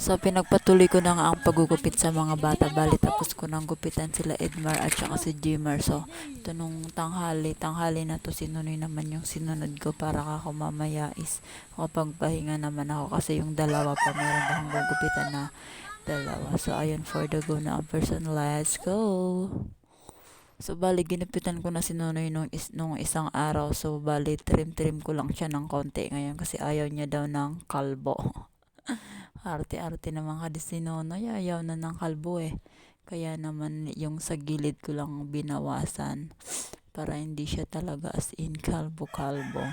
So, pinagpatuloy ko na nga ang pagugupit sa mga bata. Bali, tapos ko nang gupitan sila Edmar at saka si Jimmer. So, ito nung tanghali, tanghali na to, sinunoy naman yung sinunod ko para kako mamaya is makapagpahinga naman ako kasi yung dalawa pa, meron akong gugupitan na dalawa. So, ayun, for the go na person. Let's go! So, bali, ginupitan ko na si Nonoy nung, is, nung isang araw. So, bali, trim-trim ko lang siya ng konti ngayon kasi ayaw niya daw ng kalbo. Arte-arte naman kasi si Nonoy, ayaw na ng kalbo eh. Kaya naman yung sa gilid ko lang binawasan para hindi siya talaga as in kalbo-kalbo.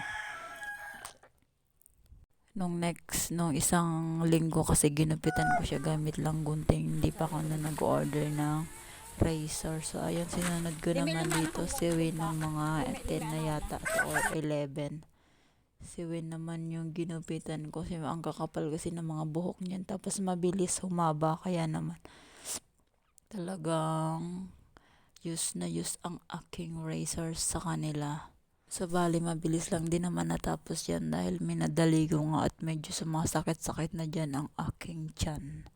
Nung next, nung isang linggo kasi ginupitan ko siya gamit lang gunting. Hindi pa ako na nag-order ng razor. So, ayun, sinunod ko naman dito si Win ng mga 10 na yata or 11. Si Win naman yung ginupitan ko. Kasi ang kakapal kasi ng mga buhok niyan. Tapos mabilis humaba. Kaya naman talagang use na use ang aking razor sa kanila. So, bali, mabilis lang din naman natapos yan dahil minadali ko nga at medyo sumasakit-sakit na dyan ang aking tiyan.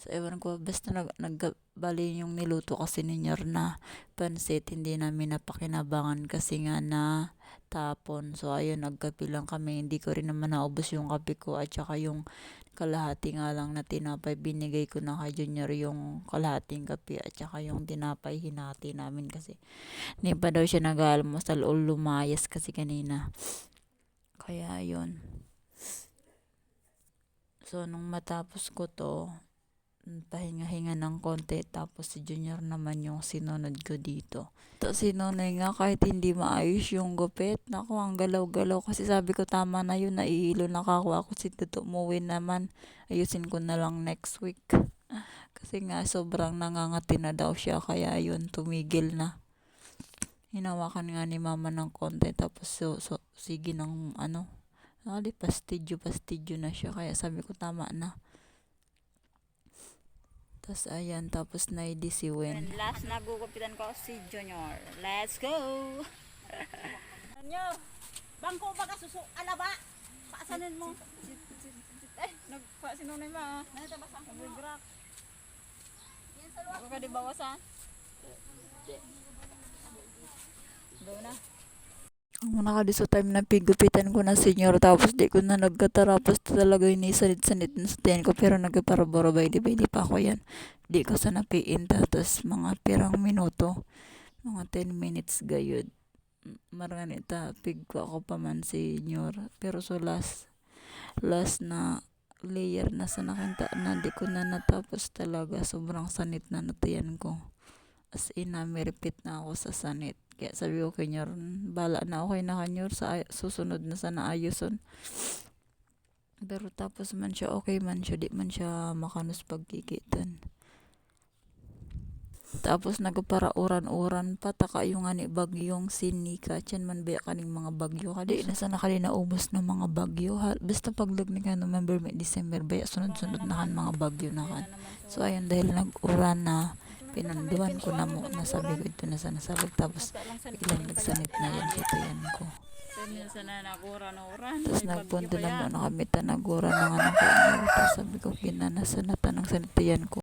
So, ewan ko, basta nag, nag bali yung niluto kasi ni na pansit, hindi namin napakinabangan kasi nga na tapon. So, ayun, nagkape lang kami. Hindi ko rin naman naubos yung kape ko at saka yung kalahati nga lang na tinapay. Binigay ko na kay Junior yung kalahating kape at saka yung tinapay hinati namin kasi hindi pa daw siya nag-almusal o lumayas kasi kanina. Kaya yun. So, nung matapos ko to, pahinga-hinga ng konti tapos si Junior naman yung sinunod ko dito. Tapos si Nonoy nga kahit hindi maayos yung gupit, naku ang galaw-galaw kasi sabi ko tama na yun, naiilo na kako ako si Tuto umuwi naman. Ayusin ko na lang next week. Kasi nga sobrang nangangati na daw siya kaya yun tumigil na. Hinawakan nga ni mama ng konti tapos so, so sige ng ano, ali pastidyo pastidyo na siya kaya sabi ko tama na. Tapos ayan, tapos na si Wen. And last na gugupitan ko si Junior. Let's go! Junior, bangko ba ka susu alaba? Paasanin mo. Eh, nagpa si Nonay ma. Natabasan ko mo. Nagrak. Huwag ka di bawasan. Go na. Ang muna ka di sa time na pigupitan ko na senior tapos di ko na nagkatarapos talaga yung isanit-sanit na sa ko pero nagkaparabara-bay di ba di pa ako yan. Di ko sa napiin tapos mga pirang minuto mga 10 minutes gayud. Maranita pig ko ako pa man senior pero so last last na layer na sa nakita na di ko na natapos talaga sobrang sanit na natayan ko. As in, na repeat na ako sa sanit. Kaya sabi ko kay Nyor, bala na okay na kanyor sa susunod na sana ayuson. Pero tapos man siya, okay man siya, di man siya makanos pagkikitan. Tapos nagpara uran-uran pa, taka yung ani bagyong sinika. Tiyan man ba kaning mga bagyo. Kadi na sana kali naubos ng mga bagyo. Ha, basta paglag ni ka November, May December, baya sunod-sunod na kan mga bagyo na kan. So ayun, dahil nag-uran na, pinanduan ko na mo, nasabi ko ito na sa nasabag. Tapos ilang nagsanit na yan sa tiyan ko. Tapos nagpunto na mo na kami tanagura na nga ng kanyo. Tapos sabi ko, ginanasa na tanang sanitiyan ko.